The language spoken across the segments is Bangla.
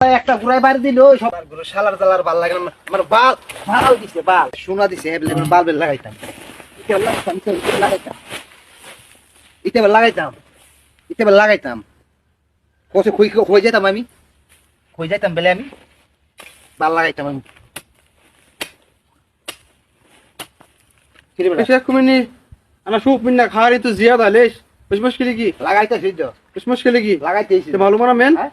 একটা ঘুরাই বাড়ি দিল সালার জালার বাল লাগে মানে বাল। বাল দিছে বাল। দিছে বাল বেল লাগাইতাম। লাগাইতাম লাগাইতাম। লাগাইতাম খুই যেতাম আমি? যাইতাম বেলে আমি। বাল লাগাইতাম আমি। খাওয়ারই তো জিয়াদ আলেস। বুঝ মুশকিল কি? লাগাইতে সিদ্ধ মুশকিল কি? লাগাইতে ভালো মেন হ্যাঁ?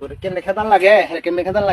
তোর কেমনে খেদান লাগে হ্যাঁ কেমনে খেদান লাগে